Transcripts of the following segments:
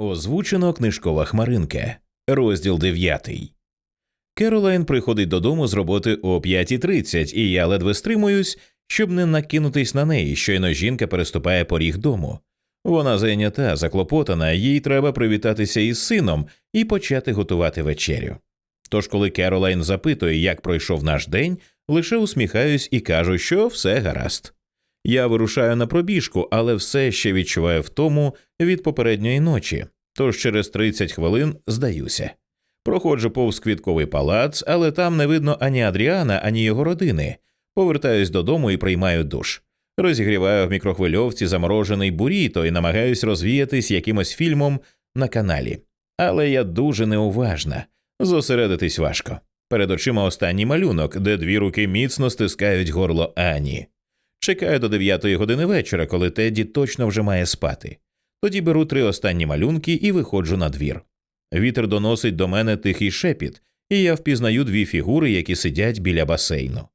Озвучено книжкова хмаринка, розділ 9. Керолайн приходить додому з роботи о 5.30, і я ледве стримуюсь, щоб не накинутись на неї, щойно жінка переступає поріг дому. Вона зайнята, заклопотана, їй треба привітатися із сином і почати готувати вечерю. Тож, коли Керолайн запитує, як пройшов наш день, лише усміхаюсь і кажу, що все гаразд. Я вирушаю на пробіжку, але все ще відчуваю втому від попередньої ночі, тож через 30 хвилин здаюся. Проходжу повз квітковий палац, але там не видно ані Адріана, ані його родини. Повертаюсь додому і приймаю душ. Розігріваю в мікрохвильовці заморожений буріто і намагаюсь розвіятись якимось фільмом на каналі. Але я дуже неуважна. Зосередитись важко. Перед очима останній малюнок, де дві руки міцно стискають горло Ані. Чекаю до 9 години вечора, коли Тедді точно вже має спати. Тоді беру три останні малюнки і виходжу на двір. Вітер доносить до мене тихий шепіт, і я впізнаю дві фігури, які сидять біля басейну.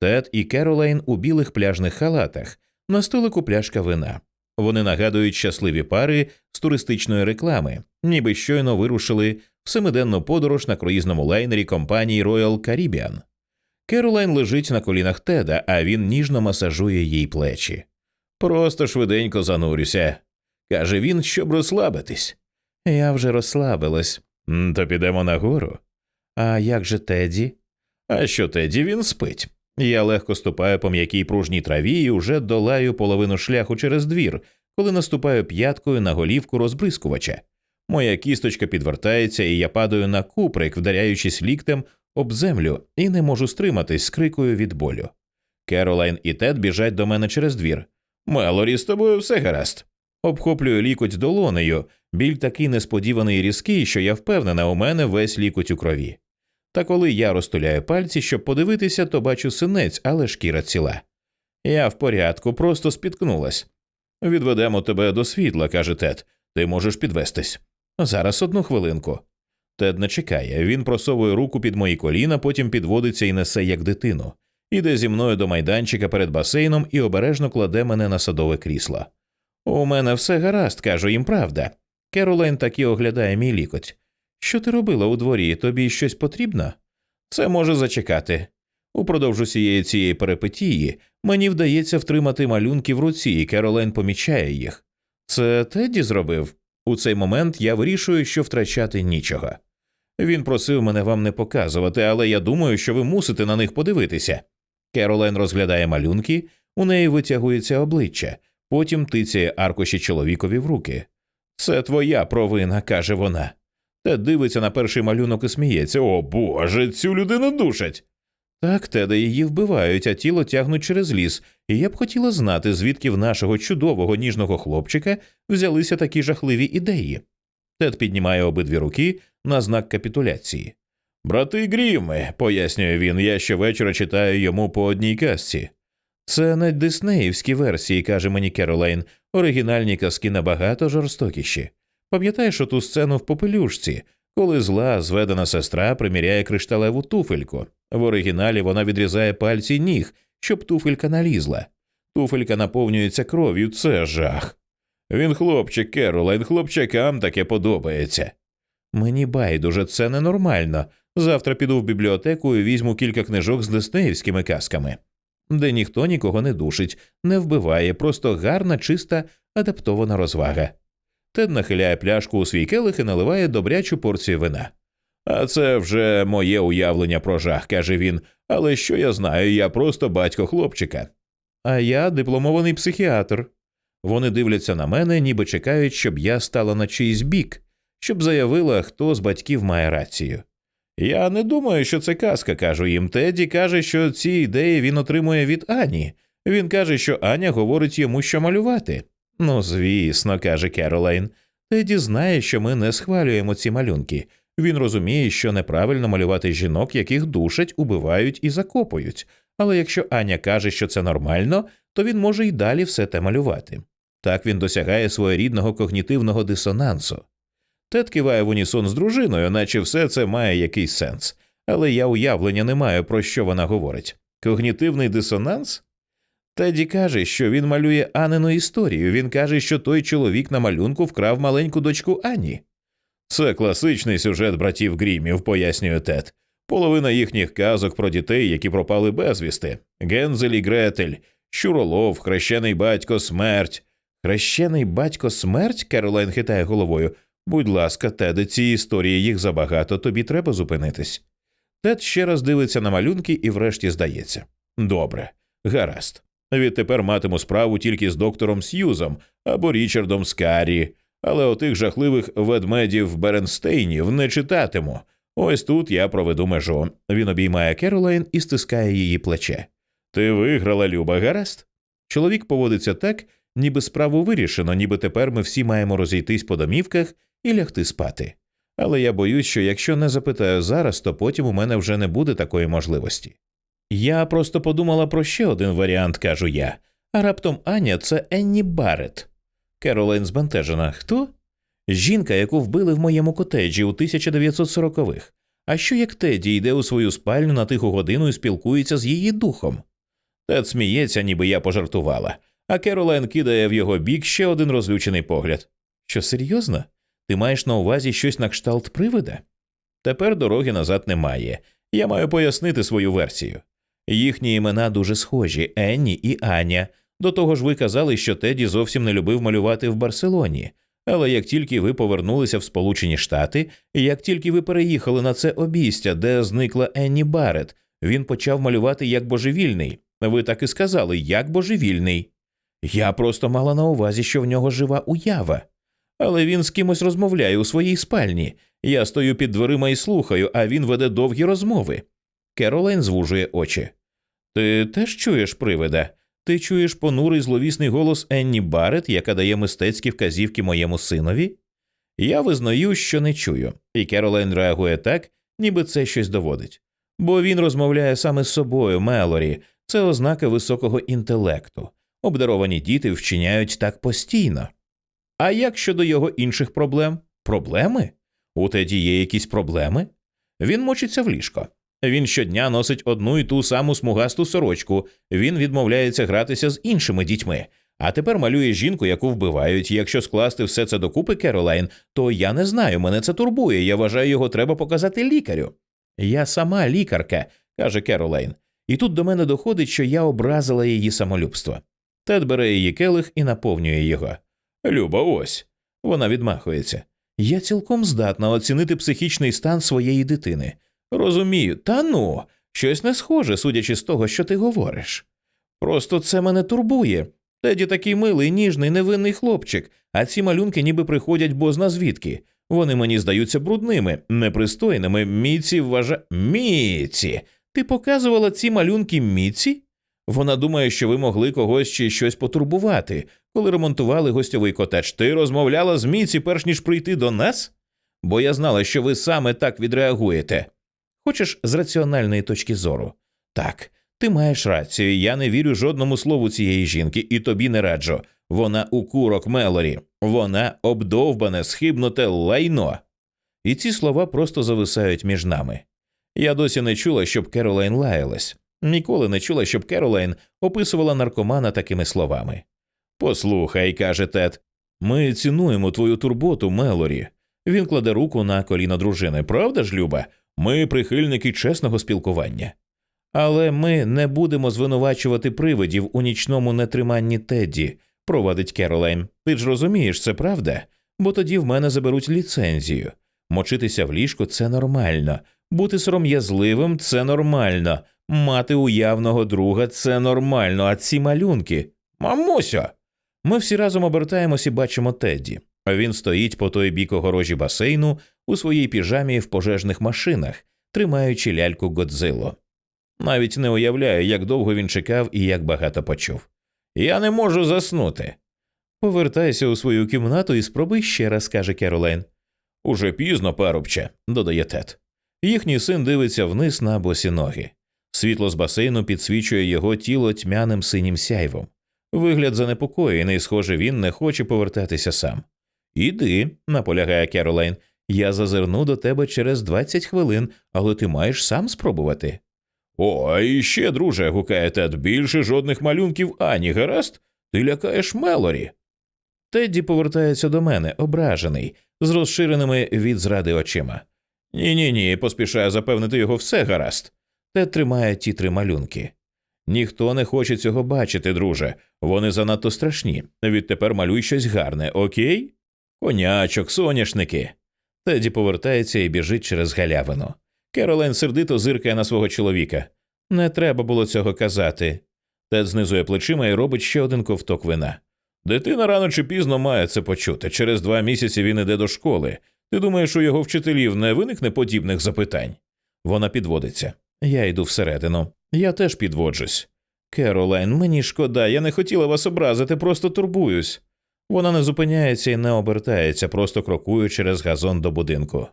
Тед і Керолайн у білих пляжних халатах, на столику пляшка вина. Вони нагадують щасливі пари з туристичної реклами, ніби щойно вирушили в семиденну подорож на круїзному лайнері компанії Royal Caribbean. Керолайн лежить на колінах Теда, а він ніжно масажує їй плечі. Просто швиденько занурюся, каже він, щоб розслабитись. Я вже розслабилась. То підемо нагору. А як же Теді? А що Теді він спить? Я легко ступаю по м'якій пружній траві і уже долаю половину шляху через двір, коли наступаю п'яткою на голівку розбризкувача. Моя кісточка підвертається, і я падаю на куприк, вдаряючись ліктем об землю, і не можу стриматись з крикою від болю. Керолайн і Тед біжать до мене через двір. Мелорі, з тобою все гаразд. Обхоплюю лікоть долонею, біль такий несподіваний і різкий, що я впевнена, у мене весь лікоть у крові. Та коли я розтуляю пальці, щоб подивитися, то бачу синець, але шкіра ціла. Я в порядку, просто спіткнулась. Відведемо тебе до світла, каже Тед. Ти можеш підвестись. Зараз одну хвилинку. Тед не чекає. Він просовує руку під мої коліна, потім підводиться і несе як дитину. Іде зі мною до майданчика перед басейном і обережно кладе мене на садове крісло. У мене все гаразд, кажу їм правда. Керолайн таки оглядає мій лікоть. Що ти робила у дворі? Тобі щось потрібно? Це може зачекати. Упродовж усієї цієї перипетії мені вдається втримати малюнки в руці, і Керолайн помічає їх. Це Тедді зробив. У цей момент я вирішую, що втрачати нічого. Він просив мене вам не показувати, але я думаю, що ви мусите на них подивитися. Керолайн розглядає малюнки, у неї витягується обличчя, потім тицяє аркуші чоловікові в руки. Це твоя провина, каже вона. Тед дивиться на перший малюнок і сміється. О Боже, цю людину душать. Так, Теда її вбивають, а тіло тягнуть через ліс, і я б хотіла знати, звідки в нашого чудового ніжного хлопчика взялися такі жахливі ідеї. Тед піднімає обидві руки на знак капітуляції. Брати Гріми, пояснює він, я щовечора читаю йому по одній казці. Це не диснеївські версії, каже мені Керолайн, оригінальні казки набагато жорстокіші. Пам'ятаєш оту сцену в попелюшці, коли зла зведена сестра приміряє кришталеву туфельку. В оригіналі вона відрізає пальці ніг, щоб туфелька налізла. Туфелька наповнюється кров'ю, це жах. Він хлопчик, Керолайн, хлопчакам таке подобається. Мені байдуже, це ненормально. Завтра піду в бібліотеку і візьму кілька книжок з диснеївськими казками, де ніхто нікого не душить, не вбиває, просто гарна, чиста, адаптована розвага. Тед нахиляє пляшку у свій келих і наливає добрячу порцію вина. А це вже моє уявлення про жах, каже він. Але що я знаю, я просто батько хлопчика. А я дипломований психіатр. Вони дивляться на мене, ніби чекають, щоб я стала на чийсь бік, щоб заявила, хто з батьків має рацію. Я не думаю, що це казка, кажу їм. Теді каже, що ці ідеї він отримує від Ані. Він каже, що Аня говорить йому, що малювати. Ну, звісно, каже Керолайн. Теді знає, що ми не схвалюємо ці малюнки. Він розуміє, що неправильно малювати жінок, яких душать, убивають і закопують. Але якщо Аня каже, що це нормально, то він може й далі все те малювати. Так він досягає своєрідного когнітивного дисонансу. Тед киває в унісон з дружиною, наче все це має якийсь сенс, але я уявлення не маю, про що вона говорить. Когнітивний дисонанс? Теді каже, що він малює Анину історію. Він каже, що той чоловік на малюнку вкрав маленьку дочку Ані. Це класичний сюжет братів Грімів, пояснює Тед. Половина їхніх казок про дітей, які пропали безвісти. Гензель і Гретель, Щуролов, хрещений батько, смерть. Хрещений батько смерть? Керолайн хитає головою. Будь ласка, Теде, ці історії їх забагато, тобі треба зупинитись. Тед ще раз дивиться на малюнки і врешті здається. Добре, гаразд. Відтепер матиму справу тільки з доктором Сьюзом або Річардом Скарі, але отих жахливих ведмедів Беренстейнів не читатиму. Ось тут я проведу межу. Він обіймає Керолайн і стискає її плече. Ти виграла, Люба, гаразд? Чоловік поводиться так, ніби справу вирішено, ніби тепер ми всі маємо розійтись по домівках і лягти спати. Але я боюсь, що якщо не запитаю зараз, то потім у мене вже не буде такої можливості. Я просто подумала про ще один варіант, кажу я. А раптом Аня це Енні Барретт. Керолайн збентежена. Хто? Жінка, яку вбили в моєму котеджі у 1940-х. А що як Теді йде у свою спальню на тиху годину і спілкується з її духом? Тед сміється, ніби я пожартувала, а Керолайн кидає в його бік ще один розлючений погляд. Що серйозно? Ти маєш на увазі щось на кшталт привида? Тепер дороги назад немає. Я маю пояснити свою версію. Їхні імена дуже схожі Енні і Аня. До того ж, ви казали, що Теді зовсім не любив малювати в Барселоні. Але як тільки ви повернулися в Сполучені Штати, як тільки ви переїхали на це обійстя, де зникла Енні Барретт, він почав малювати як божевільний. Ви так і сказали, як божевільний. Я просто мала на увазі, що в нього жива уява. Але він з кимось розмовляє у своїй спальні. Я стою під дверима і слухаю, а він веде довгі розмови. Керолайн звужує очі. Ти теж чуєш привида? Ти чуєш понурий зловісний голос Енні Барретт, яка дає мистецькі вказівки моєму синові? Я визнаю, що не чую, і Керолайн реагує так, ніби це щось доводить. Бо він розмовляє саме з собою, Мелорі, це ознака високого інтелекту. Обдаровані діти вчиняють так постійно. А як щодо його інших проблем? Проблеми? У Теді є якісь проблеми? Він мочиться в ліжко. Він щодня носить одну і ту саму смугасту сорочку, він відмовляється гратися з іншими дітьми, а тепер малює жінку, яку вбивають. Якщо скласти все це докупи, Керолайн, то я не знаю, мене це турбує. Я вважаю, його треба показати лікарю. Я сама лікарка, каже Керолайн. І тут до мене доходить, що я образила її самолюбство. Тед бере її келих і наповнює його. Люба, ось. Вона відмахується. Я цілком здатна оцінити психічний стан своєї дитини. Розумію, та ну, щось не схоже, судячи з того, що ти говориш. Просто це мене турбує. Теді такий милий, ніжний, невинний хлопчик, а ці малюнки ніби приходять бозна звідки. Вони мені здаються брудними, непристойними. Міці вважа. Міці. Ти показувала ці малюнки Міці? Вона думає, що ви могли когось чи щось потурбувати, коли ремонтували гостьовий котедж. Ти розмовляла з Міці, перш ніж прийти до нас? Бо я знала, що ви саме так відреагуєте. Хочеш з раціональної точки зору? Так, ти маєш рацію. Я не вірю жодному слову цієї жінки, і тобі не раджу. Вона у курок Мелорі, вона обдовбане, схибнуте лайно. І ці слова просто зависають між нами. Я досі не чула, щоб Керолайн лаялась. Ніколи не чула, щоб Керолайн описувала наркомана такими словами. Послухай, каже Тед, ми цінуємо твою турботу, Мелорі. Він кладе руку на коліно дружини. Правда ж, Люба? Ми прихильники чесного спілкування. Але ми не будемо звинувачувати привидів у нічному нетриманні Тедді, провадить Керолайн. Ти ж розумієш, це правда? Бо тоді в мене заберуть ліцензію. Мочитися в ліжко це нормально, бути сором'язливим це нормально, мати уявного друга це нормально, а ці малюнки. Мамусю. Ми всі разом обертаємось і бачимо Тедді. Він стоїть по той бік огорожі басейну у своїй піжамі в пожежних машинах, тримаючи ляльку Годзило. Навіть не уявляю, як довго він чекав і як багато почув. Я не можу заснути. Повертайся у свою кімнату і спробуй ще раз, каже Керолайн. Уже пізно, парубче, додає Тед. Їхній син дивиться вниз на босі ноги. Світло з басейну підсвічує його тіло тьмяним синім сяйвом. Вигляд занепокоєний, схоже, він не хоче повертатися сам. Іди, наполягає Керолайн, я зазирну до тебе через 20 хвилин, але ти маєш сам спробувати. О, а іще, друже, гукає Тед, більше жодних малюнків ані, гаразд? Ти лякаєш Мелорі. Тедді повертається до мене, ображений, з розширеними від зради очима. Ні, ні, ні, поспішаю запевнити його все гаразд. Тед тримає ті три малюнки. Ніхто не хоче цього бачити, друже. Вони занадто страшні. Відтепер малюй щось гарне, окей? Конячок, соняшники. Теді повертається і біжить через галявину. Керолен сердито зиркає на свого чоловіка. Не треба було цього казати. Тед знизує плечима і робить ще один ковток вина. Дитина рано чи пізно має це почути. Через два місяці він іде до школи. Ти думаєш, у його вчителів не виникне подібних запитань? Вона підводиться. Я йду всередину. Я теж підводжусь. Керолайн, мені шкода, я не хотіла вас образити, просто турбуюсь. Вона не зупиняється і не обертається, просто крокує через газон до будинку.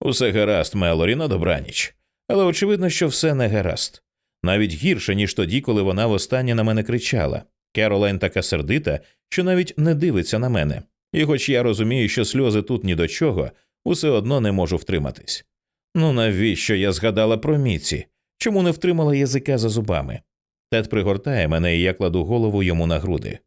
Усе гаразд, Мелорі, на добраніч. Але очевидно, що все не гаразд. Навіть гірше, ніж тоді, коли вона востаннє на мене кричала. Керолайн така сердита, що навіть не дивиться на мене. І хоч я розумію, що сльози тут ні до чого, усе одно не можу втриматись. Ну навіщо я згадала про Міці? Чому не втримала язика за зубами? Тед пригортає мене, і я кладу голову йому на груди.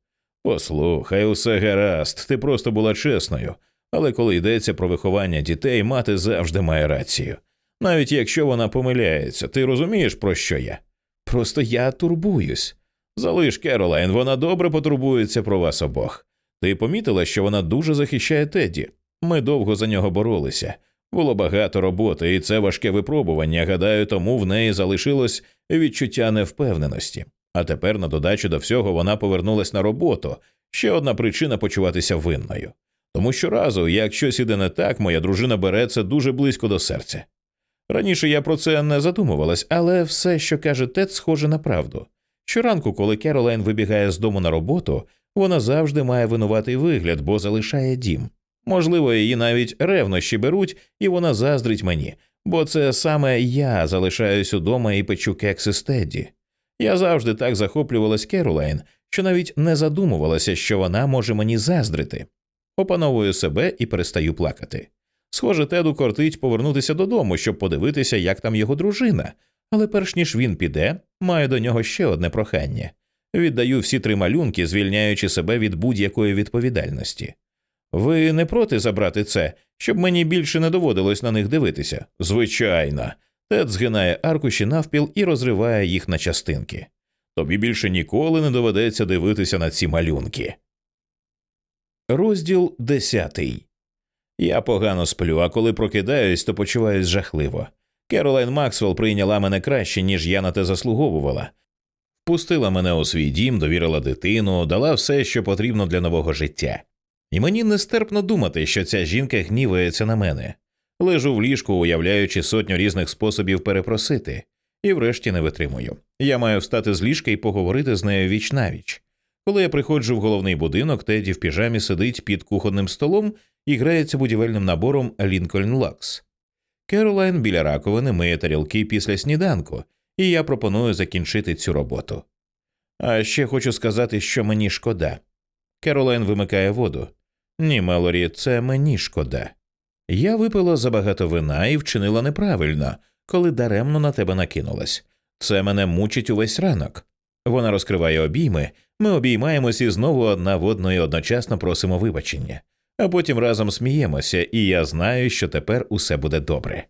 Послухай, усе гаразд, ти просто була чесною, але коли йдеться про виховання дітей, мати завжди має рацію. Навіть якщо вона помиляється, ти розумієш, про що я? Просто я турбуюсь. Залиш Керолайн, вона добре потурбується про вас обох. Ти помітила, що вона дуже захищає Теді. Ми довго за нього боролися. Було багато роботи, і це важке випробування. Гадаю, тому в неї залишилось відчуття невпевненості. А тепер, на додачу до всього, вона повернулась на роботу. Ще одна причина почуватися винною. Тому щоразу, як щось іде не так, моя дружина бере це дуже близько до серця. Раніше я про це не задумувалась, але все, що каже Тед, схоже на правду. Щоранку, коли Керолайн вибігає з дому на роботу, вона завжди має винуватий вигляд, бо залишає дім. Можливо, її навіть ревнощі беруть, і вона заздрить мені, бо це саме я залишаюсь удома і печу кекси з Тедді. Я завжди так захоплювалась Керолайн, що навіть не задумувалася, що вона може мені заздрити. Опановую себе і перестаю плакати. Схоже, Теду кортить повернутися додому, щоб подивитися, як там його дружина, але перш ніж він піде, маю до нього ще одне прохання віддаю всі три малюнки, звільняючи себе від будь-якої відповідальності. Ви не проти забрати це, щоб мені більше не доводилось на них дивитися? Звичайно. Тед згинає аркуші навпіл і розриває їх на частинки. Тобі більше ніколи не доведеться дивитися на ці малюнки. Розділ десятий. Я погано сплю, а коли прокидаюсь, то почуваюсь жахливо. Керолайн Максвелл прийняла мене краще, ніж я на те заслуговувала. Пустила мене у свій дім, довірила дитину, дала все, що потрібно для нового життя. І мені нестерпно думати, що ця жінка гнівається на мене. Лежу в ліжку, уявляючи сотню різних способів перепросити, і врешті не витримую. Я маю встати з ліжка і поговорити з нею віч навіч. Коли я приходжу в головний будинок, Теді в піжамі сидить під кухонним столом і грається будівельним набором Лінкольн Лакс. Керолайн біля раковини миє тарілки після сніданку, і я пропоную закінчити цю роботу. А ще хочу сказати, що мені шкода. Керолайн вимикає воду. Ні, Мелорі, це мені шкода. Я випила забагато вина і вчинила неправильно, коли даремно на тебе накинулась. Це мене мучить увесь ранок. Вона розкриває обійми, ми обіймаємось і знову одна в одної одночасно просимо вибачення, а потім разом сміємося, і я знаю, що тепер усе буде добре.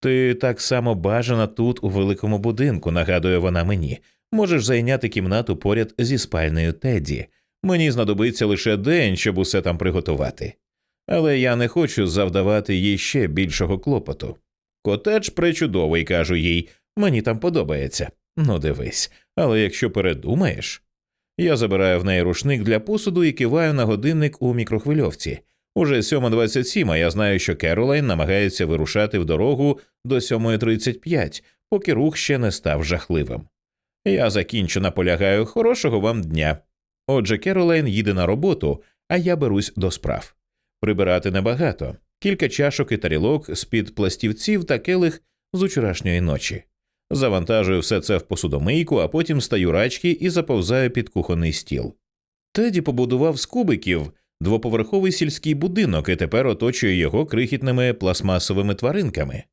Ти так само бажана тут, у великому будинку, нагадує вона мені, можеш зайняти кімнату поряд зі спальнею Теді. Мені знадобиться лише день, щоб усе там приготувати. Але я не хочу завдавати їй ще більшого клопоту. Котедж пречудовий, кажу їй, мені там подобається. Ну, дивись, але якщо передумаєш. Я забираю в неї рушник для посуду і киваю на годинник у мікрохвильовці. Уже 7.27, а я знаю, що Керолайн намагається вирушати в дорогу до 7.35, поки рух ще не став жахливим. Я закінчу наполягаю хорошого вам дня. Отже, Керолайн їде на роботу, а я берусь до справ. Прибирати небагато, кілька чашок і тарілок з під пластівців та келих з учорашньої ночі. Завантажую все це в посудомийку, а потім стаю рачки і заповзаю під кухонний стіл. Теді побудував з кубиків двоповерховий сільський будинок і тепер оточує його крихітними пластмасовими тваринками.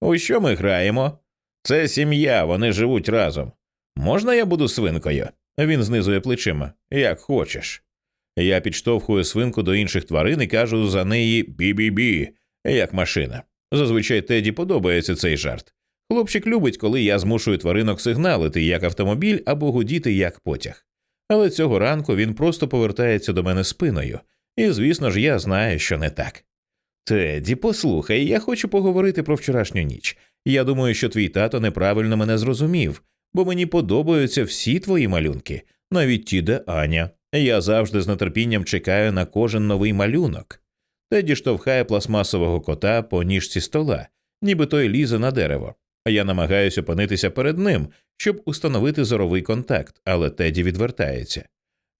У що ми граємо? Це сім'я, вони живуть разом. Можна я буду свинкою? Він знизує плечима. Як хочеш. Я підштовхую свинку до інших тварин і кажу за неї бі-бі-бі, як машина. Зазвичай Теді подобається цей жарт. Хлопчик любить, коли я змушую тваринок сигналити як автомобіль або гудіти як потяг. Але цього ранку він просто повертається до мене спиною, і, звісно ж, я знаю, що не так. Теді, послухай, я хочу поговорити про вчорашню ніч. Я думаю, що твій тато неправильно мене зрозумів, бо мені подобаються всі твої малюнки, навіть ті, де Аня. Я завжди з нетерпінням чекаю на кожен новий малюнок. Теді штовхає пластмасового кота по ніжці стола, ніби той лізе на дерево. Я намагаюся опинитися перед ним, щоб установити зоровий контакт, але Теді відвертається.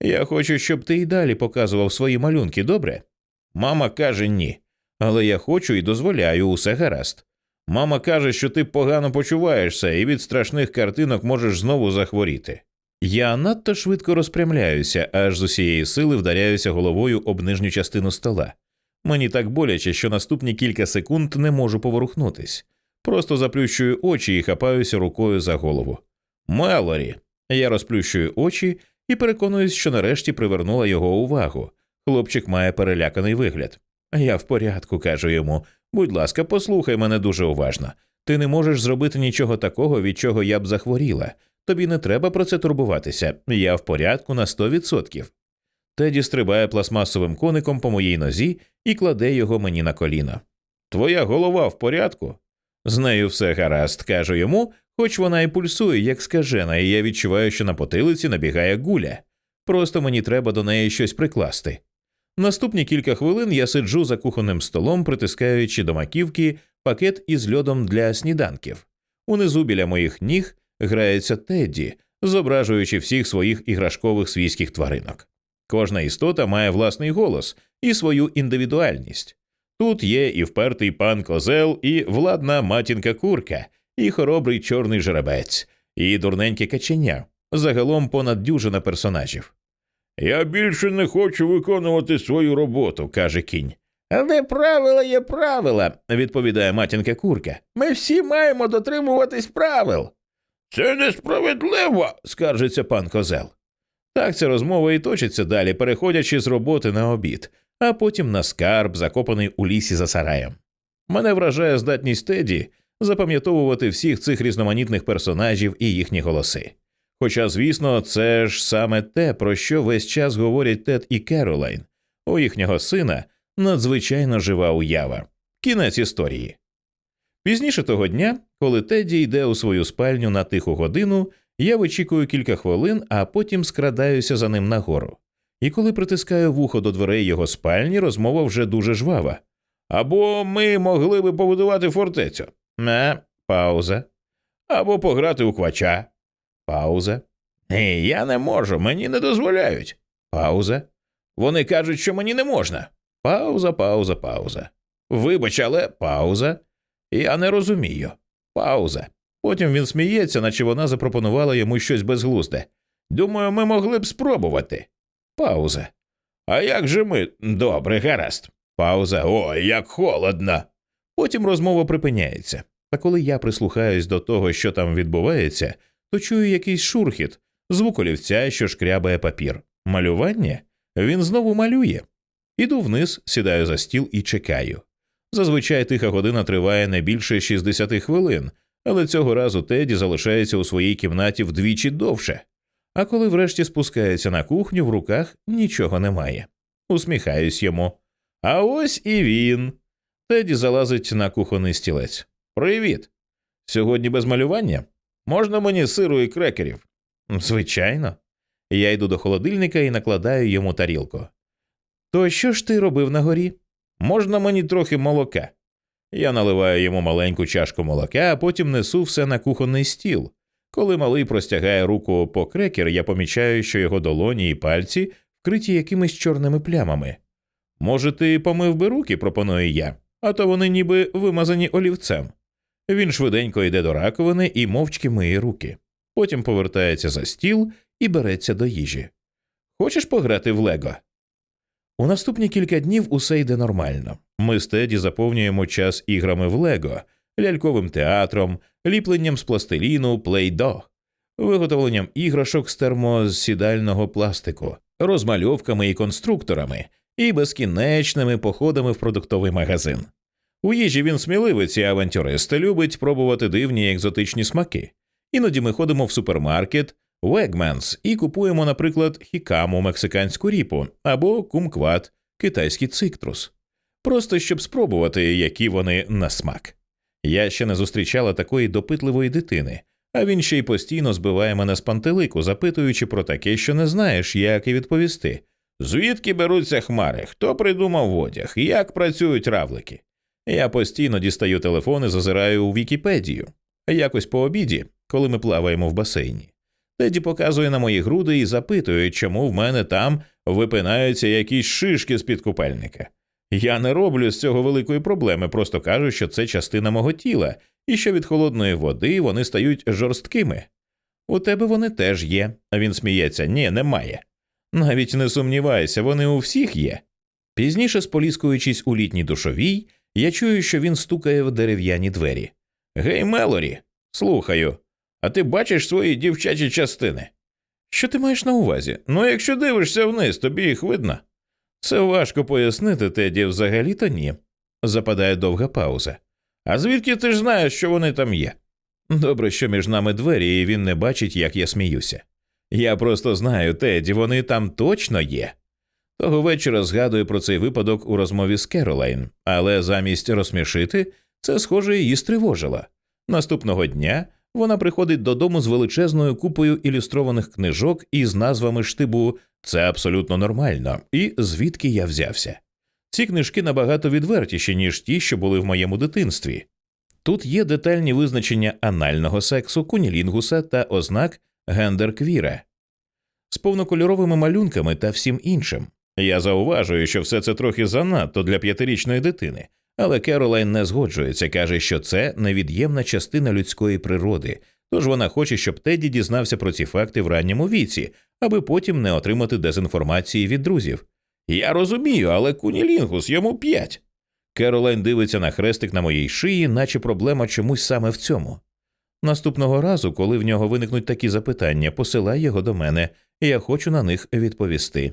Я хочу, щоб ти й далі показував свої малюнки, добре? Мама каже ні. Але я хочу і дозволяю усе гаразд. Мама каже, що ти погано почуваєшся і від страшних картинок можеш знову захворіти. Я надто швидко розпрямляюся, аж з усієї сили вдаряюся головою об нижню частину стола. Мені так боляче, що наступні кілька секунд не можу поворухнутись. Просто заплющую очі і хапаюся рукою за голову. Мелорі. Я розплющую очі і переконуюсь, що нарешті привернула його увагу. Хлопчик має переляканий вигляд. Я в порядку, кажу йому. Будь ласка, послухай мене дуже уважно. Ти не можеш зробити нічого такого, від чого я б захворіла. Тобі не треба про це турбуватися. Я в порядку на сто відсотків. Теді стрибає пластмасовим коником по моїй нозі і кладе його мені на коліно. Твоя голова в порядку? З нею все гаразд, кажу йому, хоч вона і пульсує, як скажена, і я відчуваю, що на потилиці набігає гуля. Просто мені треба до неї щось прикласти. Наступні кілька хвилин я сиджу за кухонним столом, притискаючи до маківки пакет із льодом для сніданків. Унизу біля моїх ніг грається Тедді, зображуючи всіх своїх іграшкових свійських тваринок. Кожна істота має власний голос і свою індивідуальність. Тут є і впертий пан козел, і владна матінка курка, і хоробрий чорний жеребець, і дурненьке каченя, загалом понад дюжина персонажів. Я більше не хочу виконувати свою роботу, каже кінь. Але правила є правила, відповідає матінка курка. Ми всі маємо дотримуватись правил. Це несправедливо, скаржиться пан козел. Так ця розмова і точиться далі, переходячи з роботи на обід, а потім на скарб, закопаний у лісі за сараєм. Мене вражає здатність Теді запам'ятовувати всіх цих різноманітних персонажів і їхні голоси. Хоча, звісно, це ж саме те, про що весь час говорять Тед і Керолайн, у їхнього сина надзвичайно жива уява. Кінець історії. Пізніше того дня, коли Тедді йде у свою спальню на тиху годину, я вичікую кілька хвилин, а потім скрадаюся за ним нагору. І коли притискаю вухо до дверей його спальні, розмова вже дуже жвава. Або ми могли би побудувати фортецю. Не, пауза. Або пограти у квача. Пауза. Ні, я не можу, мені не дозволяють. Пауза. Вони кажуть, що мені не можна. Пауза, пауза, пауза. Вибач, але пауза. Я не розумію. Пауза. Потім він сміється, наче вона запропонувала йому щось безглузде. Думаю, ми могли б спробувати. Пауза. А як же ми? Добре, гаразд. Пауза. Ой, як холодно. Потім розмова припиняється. Та коли я прислухаюсь до того, що там відбувається, то чую якийсь шурхіт, звук олівця, що шкрябає папір. Малювання? Він знову малює. Іду вниз, сідаю за стіл і чекаю. Зазвичай тиха година триває не більше 60 хвилин, але цього разу Теді залишається у своїй кімнаті вдвічі довше. А коли врешті спускається на кухню, в руках нічого немає. Усміхаюсь йому. А ось і він. Теді залазить на кухонний стілець. Привіт. Сьогодні без малювання? Можна мені сиру і крекерів? Звичайно. Я йду до холодильника і накладаю йому тарілку. То що ж ти робив на горі? Можна мені трохи молока? Я наливаю йому маленьку чашку молока, а потім несу все на кухонний стіл. Коли малий простягає руку по крекер, я помічаю, що його долоні і пальці вкриті якимись чорними плямами. Може, ти помив би руки, пропоную я, а то вони ніби вимазані олівцем. Він швиденько йде до раковини і мовчки миє руки. Потім повертається за стіл і береться до їжі. Хочеш пограти в Лего? У наступні кілька днів усе йде нормально. Ми з Теді заповнюємо час іграми в Лего. ляльковим театром, ліпленням з пластиліну плей-до, виготовленням іграшок з термосідального пластику, розмальовками і конструкторами, і безкінечними походами в продуктовий магазин. У їжі він сміливець і авантюрист, любить пробувати дивні екзотичні смаки. Іноді ми ходимо в супермаркет Wegmans і купуємо, наприклад, хікаму мексиканську ріпу або кумкват китайський цитрус, просто щоб спробувати, які вони на смак. Я ще не зустрічала такої допитливої дитини, а він ще й постійно збиває мене з пантелику, запитуючи про таке, що не знаєш, як і відповісти. Звідки беруться хмари? Хто придумав одяг? Як працюють равлики? Я постійно дістаю телефон і зазираю у Вікіпедію. Якось по обіді, коли ми плаваємо в басейні. Теді показує на мої груди і запитує, чому в мене там випинаються якісь шишки з під купальника. Я не роблю з цього великої проблеми, просто кажу, що це частина мого тіла, і що від холодної води вони стають жорсткими. У тебе вони теж є, він сміється, ні, немає. Навіть не сумнівайся, вони у всіх є. Пізніше, споліскуючись у літній душовій, я чую, що він стукає в дерев'яні двері. Гей, Мелорі, слухаю. А ти бачиш свої дівчачі частини? Що ти маєш на увазі? Ну, якщо дивишся вниз, тобі їх видно. Це важко пояснити, Теді, взагалі то ні. Западає довга пауза. А звідки ти ж знаєш, що вони там є? Добре, що між нами двері, і він не бачить, як я сміюся. Я просто знаю, Теді, вони там точно є. Того вечора згадую про цей випадок у розмові з Керолайн, але замість розсмішити це, схоже, її стривожило. Наступного дня вона приходить додому з величезною купою ілюстрованих книжок із назвами штибу Це абсолютно нормально, і звідки я взявся. Ці книжки набагато відвертіші, ніж ті, що були в моєму дитинстві. Тут є детальні визначення анального сексу, кунілінгуса та ознак гендерквіра з повнокольоровими малюнками та всім іншим. Я зауважую, що все це трохи занадто для п'ятирічної дитини, але Керолайн не згоджується, каже, що це невід'ємна частина людської природи, тож вона хоче, щоб Теді дізнався про ці факти в ранньому віці, аби потім не отримати дезінформації від друзів. Я розумію, але кунілінгус йому п'ять. Керолайн дивиться на хрестик на моїй шиї, наче проблема чомусь саме в цьому. Наступного разу, коли в нього виникнуть такі запитання, посилай його до мене, і я хочу на них відповісти.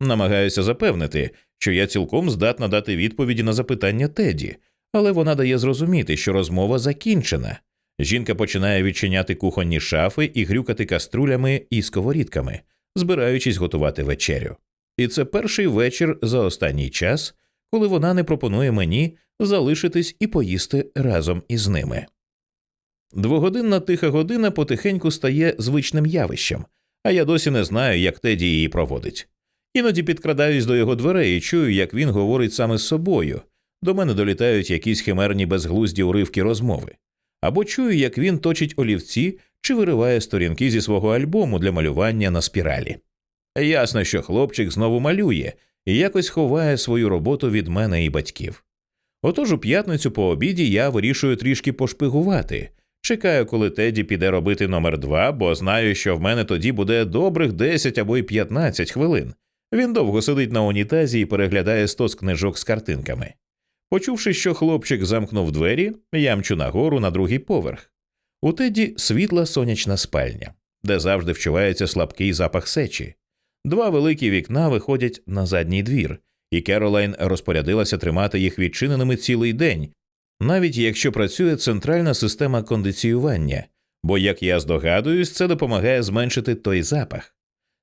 Намагаюся запевнити, що я цілком здатна дати відповіді на запитання Теді, але вона дає зрозуміти, що розмова закінчена. Жінка починає відчиняти кухонні шафи і грюкати каструлями і сковорідками, збираючись готувати вечерю. І це перший вечір за останній час, коли вона не пропонує мені залишитись і поїсти разом із ними. Двогодинна тиха година потихеньку стає звичним явищем, а я досі не знаю, як Теді її проводить. Іноді підкрадаюсь до його дверей і чую, як він говорить саме з собою. До мене долітають якісь химерні безглузді уривки розмови. Або чую, як він точить олівці чи вириває сторінки зі свого альбому для малювання на спіралі. Ясно, що хлопчик знову малює і якось ховає свою роботу від мене і батьків. Отож у п'ятницю по обіді я вирішую трішки пошпигувати. Чекаю, коли Теді піде робити номер два, бо знаю, що в мене тоді буде добрих 10 або й 15 хвилин. Він довго сидить на унітазі і переглядає стос книжок з картинками. Почувши, що хлопчик замкнув двері, я мчу нагору на другий поверх. У Теді світла сонячна спальня, де завжди вчувається слабкий запах сечі. Два великі вікна виходять на задній двір, і Керолайн розпорядилася тримати їх відчиненими цілий день, навіть якщо працює центральна система кондиціювання, бо, як я здогадуюсь, це допомагає зменшити той запах.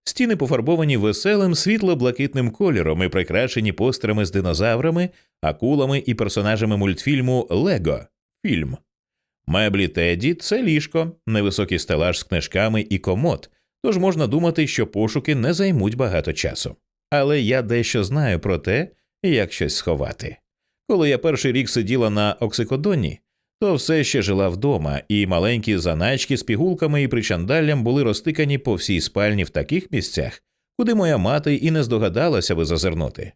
Стіни пофарбовані веселим світло-блакитним кольором і прикрашені постерами з динозаврами, акулами і персонажами мультфільму Лего фільм. Меблі Теді це ліжко, невисокий стелаж з книжками і комод, тож можна думати, що пошуки не займуть багато часу. Але я дещо знаю про те, як щось сховати. Коли я перший рік сиділа на оксикодоні, то все ще жила вдома, і маленькі заначки з пігулками і причандаллям були розтикані по всій спальні в таких місцях, куди моя мати і не здогадалася би зазирнути.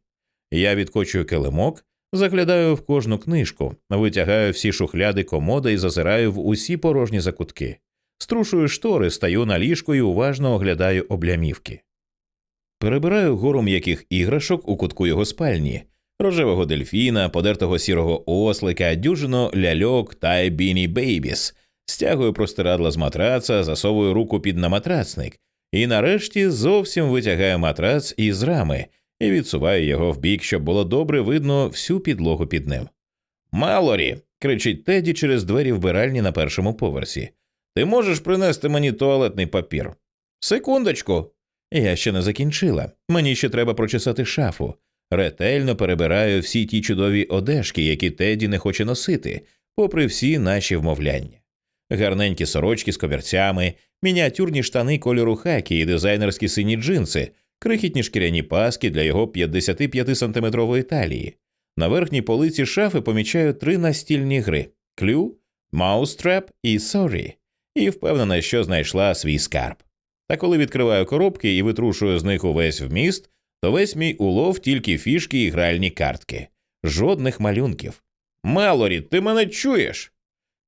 Я відкочую килимок, заглядаю в кожну книжку, витягаю всі шухляди комода і зазираю в усі порожні закутки, струшую штори, стаю на ліжко і уважно оглядаю облямівки. Перебираю гору м'яких іграшок у кутку його спальні, рожевого дельфіна, подертого сірого ослика, дюжину ляльок та біні бейбіс, стягую простирадла з матраца, засовую руку під наматрацник і нарешті зовсім витягаю матрац із рами і відсуваю його в бік, щоб було добре видно всю підлогу під ним. Малорі. кричить Теді через двері вбиральні на першому поверсі. Ти можеш принести мені туалетний папір? Секундочку. Я ще не закінчила. Мені ще треба прочесати шафу. Ретельно перебираю всі ті чудові одежки, які Теді не хоче носити, попри всі наші вмовляння. Гарненькі сорочки з комірцями, мініатюрні штани кольору хакі і дизайнерські сині джинси, крихітні шкіряні паски для його 55 сантиметрової талії. На верхній полиці шафи помічаю три настільні гри клю, маустреп і сорі, і впевнена, що знайшла свій скарб. Та коли відкриваю коробки і витрушую з них увесь вміст, то весь мій улов тільки фішки і гральні картки, жодних малюнків. Мелорі, ти мене чуєш?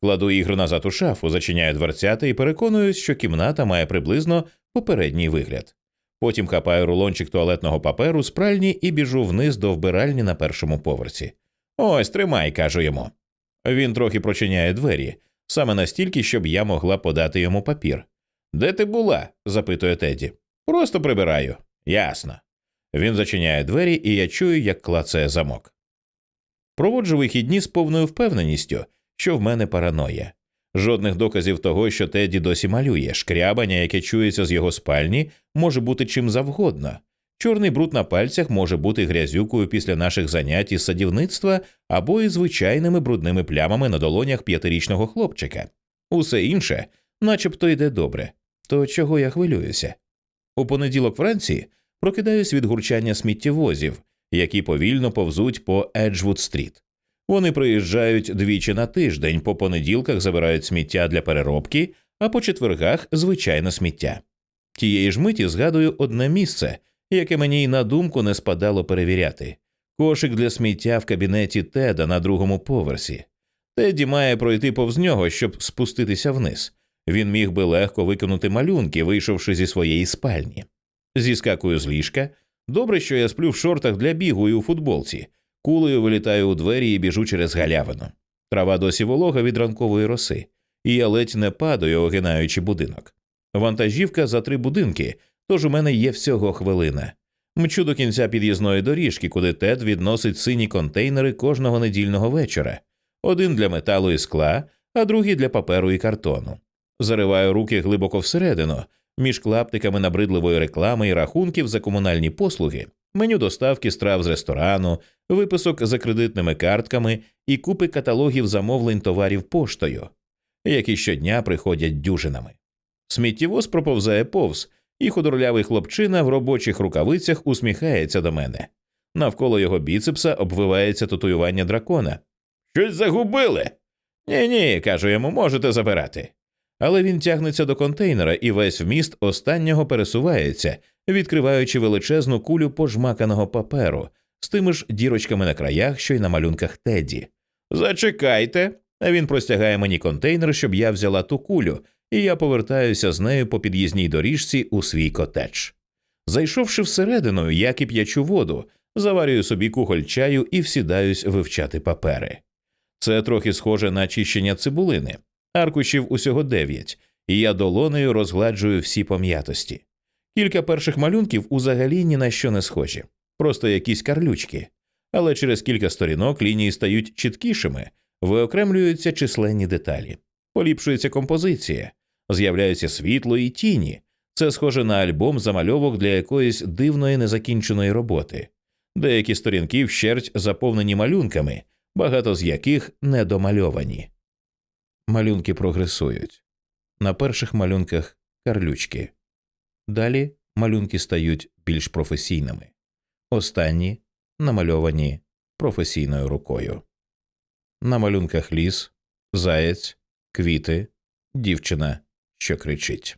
Кладу ігру назад у шафу, зачиняю дверцята і переконуюсь, що кімната має приблизно попередній вигляд. Потім хапаю рулончик туалетного паперу з пральні і біжу вниз до вбиральні на першому поверсі. Ось тримай, кажу йому. Він трохи прочиняє двері, саме настільки, щоб я могла подати йому папір. Де ти була? запитує Теді. Просто прибираю. Ясно. Він зачиняє двері, і я чую, як клацає замок. Проводжу вихідні з повною впевненістю, що в мене параноя. Жодних доказів того, що Теді досі малює, шкрябання, яке чується з його спальні, може бути чим завгодно. Чорний бруд на пальцях може бути грязюкою після наших занять із садівництва або і звичайними брудними плямами на долонях п'ятирічного хлопчика. Усе інше, начебто йде добре. То чого я хвилююся? У понеділок вранці прокидаюсь від гурчання сміттєвозів, які повільно повзуть по Еджвуд стріт. Вони приїжджають двічі на тиждень, по понеділках забирають сміття для переробки, а по четвергах звичайне сміття. Тієї ж миті згадую одне місце, яке мені й на думку не спадало перевіряти кошик для сміття в кабінеті Теда на другому поверсі. Теді має пройти повз нього, щоб спуститися вниз. Він міг би легко викинути малюнки, вийшовши зі своєї спальні. Зіскакую з ліжка. Добре, що я сплю в шортах для бігу і у футболці. Кулею вилітаю у двері і біжу через галявину. Трава досі волога від ранкової роси, і я ледь не падаю, огинаючи будинок. Вантажівка за три будинки, тож у мене є всього хвилина. Мчу до кінця під'їзної доріжки, куди Тед відносить сині контейнери кожного недільного вечора один для металу і скла, а другий для паперу і картону. Зариваю руки глибоко всередину, між клаптиками набридливої реклами і рахунків за комунальні послуги, меню доставки страв з ресторану, виписок за кредитними картками і купи каталогів замовлень товарів поштою, які щодня приходять дюжинами. Сміттєвоз проповзає повз, і худорлявий хлопчина в робочих рукавицях усміхається до мене. Навколо його біцепса обвивається татуювання дракона. Щось загубили. Ні, ні, кажу йому, можете забирати. Але він тягнеться до контейнера, і весь вміст останнього пересувається, відкриваючи величезну кулю пожмаканого паперу з тими ж дірочками на краях, що й на малюнках Тедді. Зачекайте. Він простягає мені контейнер, щоб я взяла ту кулю, і я повертаюся з нею по під'їзній доріжці у свій котедж. Зайшовши всередину, я кип'ячу воду, заварюю собі кухоль чаю і всідаюсь вивчати папери. Це трохи схоже на чищення цибулини, аркушів усього дев'ять, і я долонею розгладжую всі пом'ятості. Кілька перших малюнків узагалі ні на що не схожі, просто якісь карлючки, але через кілька сторінок лінії стають чіткішими, виокремлюються численні деталі, поліпшується композиція, з'являються світло і тіні. Це схоже на альбом замальовок для якоїсь дивної незакінченої роботи. Деякі сторінки вщерть заповнені малюнками, багато з яких недомальовані. Малюнки прогресують. На перших малюнках карлючки. Далі малюнки стають більш професійними. Останні намальовані професійною рукою. На малюнках ліс, заєць, квіти, дівчина, що кричить.